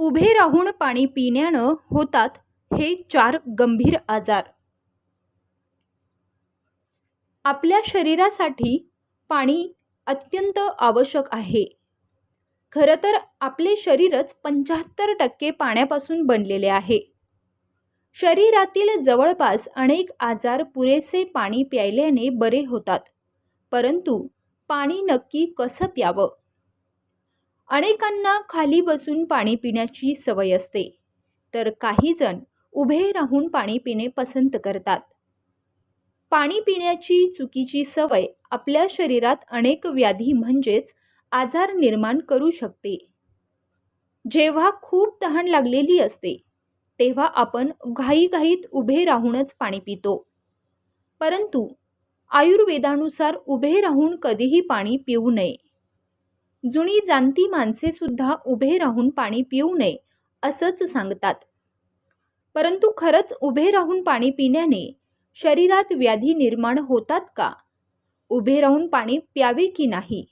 उभे राहून पाणी पिण्यानं होतात हे चार गंभीर आजार. आपल्या शरीरासाठी पाणी अत्यंत आवश्यक आहे. खरं तर आपले शरीरच पंच्याहत्तर टक्के पाण्यापासून बनलेले आहे. शरीरातील जवळपास अनेक आजार पुरेसे पाणी प्यायल्याने बरे होतात परंतु पाणी नक्की कसं प्यावं? अनेकांना खाली बसून पाणी पिण्याची सवय असते. तर काही जण उभे राहून पाणी पिणे पसंत करतात. पाणी पिण्याची चुकीची सवय आपल्या शरीरात अनेक व्याधी म्हणजेच आजार निर्माण करू शकते. जेव्हा खूप तहान लागलेली असते तेव्हा आपण घाईघाईत उभे राहूनच पाणी पितो. परंतु आयुर्वेदानुसार उभे राहून कधीही पाणी पिऊ नये. जुनी जाणती माणसेसुद्धा उभे राहून पाणी पिऊ नये असंच सांगतात. परंतु खरंच उभे राहून पाणी पिण्याने शरीरात व्याधी निर्माण होतात का? उभे राहून पाणी प्यावे की नाही?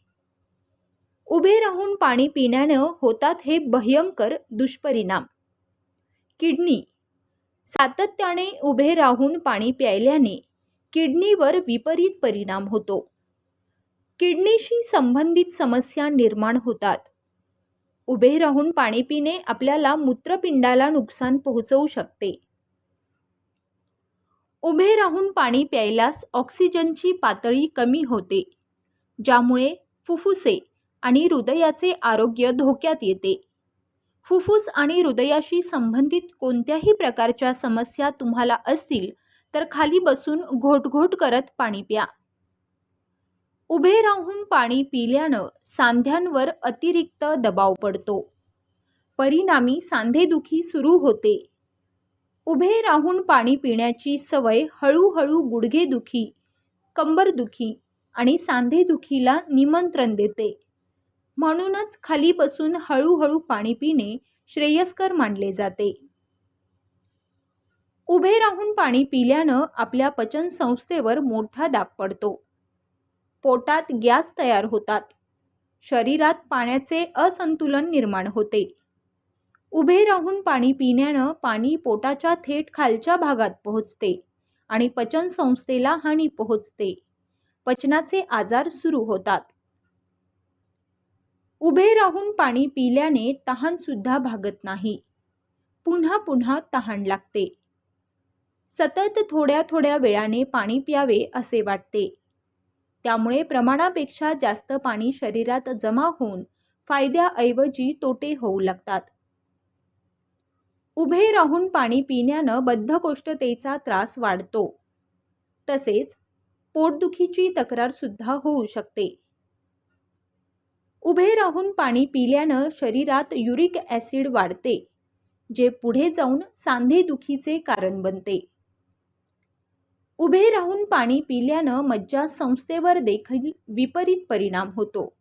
उभे राहून पाणी पिण्यानं होतात हे भयंकर दुष्परिणाम. किडनी. सातत्याने उभे राहून पाणी प्यायल्याने किडनीवर विपरीत परिणाम होतो. किडनीशी संबंधित समस्या निर्माण होतात. उभे राहून पाणी पिणे आपल्याला मूत्रपिंडाला नुकसान पोहोचवू शकते. उभे राहून पाणी प्यायल्यास ऑक्सिजनची पातळी कमी होते ज्यामुळे फुफ्फुसे आणि हृदयाचे आरोग्य धोक्यात येते. फुफ्फुस आणि हृदयाशी संबंधित कोणत्याही प्रकारच्या समस्या तुम्हाला असतील तर खाली बसून घोटघोट करत पाणी प्या. उभे राहून पाणी पिल्यानं सांध्यांवर अतिरिक्त दबाव पडतो. परिणामी सांधेदुखी सुरू होते. उभे राहून पाणी पिण्याची सवय हळूहळू गुडघेदुखी कंबरदुखी आणि सांधेदुखीला निमंत्रण देते. म्हणूनच खाली बसून हळूहळू पाणी पिणे श्रेयस्कर मानले जाते. उभे राहून पाणी पिल्यानं आपल्या पचनसंस्थेवर मोठा दाब पडतो. पोटात गॅस तयार होतात. शरीरात पाण्याचे असंतुलन निर्माण होते. उभे राहून पाणी पिण्यानं पाणी पोटाच्या थेट खालच्या भागात पोहोचते आणि पचनसंस्थेला हानी पोहोचते. पचनाचे आजार सुरू होतात. उभे राहून पाणी पिल्याने तहान सुद्धा भागत नाही. पुन्हा पुन्हा तहान लागते. सतत थोड्या थोड्या वेळाने पाणी प्यावे असे वाटते. त्यामुळे प्रमाणापेक्षा जास्त पाणी शरीरात जमा होऊन फायद्याऐवजी तोटे होऊ लागतात. उभे राहून पाणी पिण्यानं बद्धकोष्ठतेचा त्रास वाढतो. तसेच पोटदुखीची तक्रार सुद्धा होऊ शकते. उभे राहून पाणी पिल्यानं शरीरात युरिक ॲसिड वाढते जे पुढे जाऊन सांधेदुखीचे कारण बनते. उभे राहून पाणी पिल्यानं मज्जासंस्थेवर देखील विपरीत परिणाम होतो.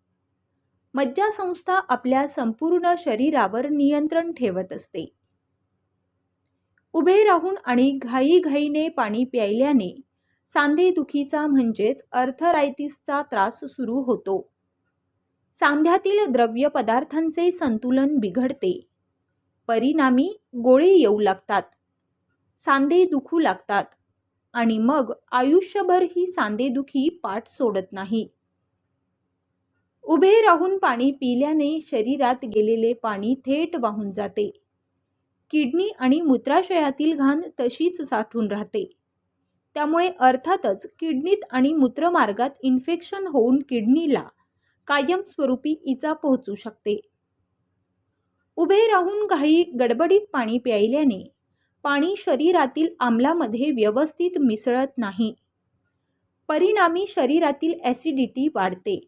मज्जासंस्था आपल्या संपूर्ण शरीरावर नियंत्रण ठेवत असते. उभे राहून आणि घाईघाईने पाणी प्यायल्याने सांधेदुखीचा म्हणजेच अर्थरायटिसचा त्रास सुरू होतो. सांध्यातील द्रव्य पदार्थांचे संतुलन बिघडते. परिणामी गोळे येऊ लागतात. सांधे दुखू लागतात. आणि मग आयुष्यभर ही सांधेदुखी पाठ सोडत नाही. उभे राहून पाणी पिल्याने शरीरात गेलेले पाणी थेट वाहून जाते. किडनी आणि मूत्राशयातील घाण तशीच साठून राहते. त्यामुळे अर्थातच किडनीत आणि मूत्रमार्गात इन्फेक्शन होऊन किडनीला कायमस्वरूपी इजा पोहोचू शकते. उभे राहून घाई गडबडीत पाणी प्यायल्याने पाणी शरीरातील आम्लामध्ये व्यवस्थित मिसळत नाही. परिणामी शरीरातील ॲसिडिटी वाढते.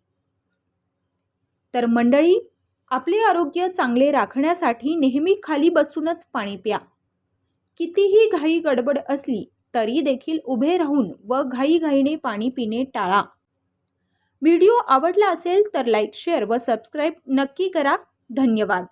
तर मंडळी आपले आरोग्य चांगले राखण्यासाठी नेहमी खाली बसूनच पाणी प्या. कितीही घाई गडबड असली तरी देखील उभे राहून व घाईघाईने पाणी पिणे टाळा. व्हिडिओ आवडला असेल तर लाईक शेअर व सबस्क्राईब नक्की करा. धन्यवाद.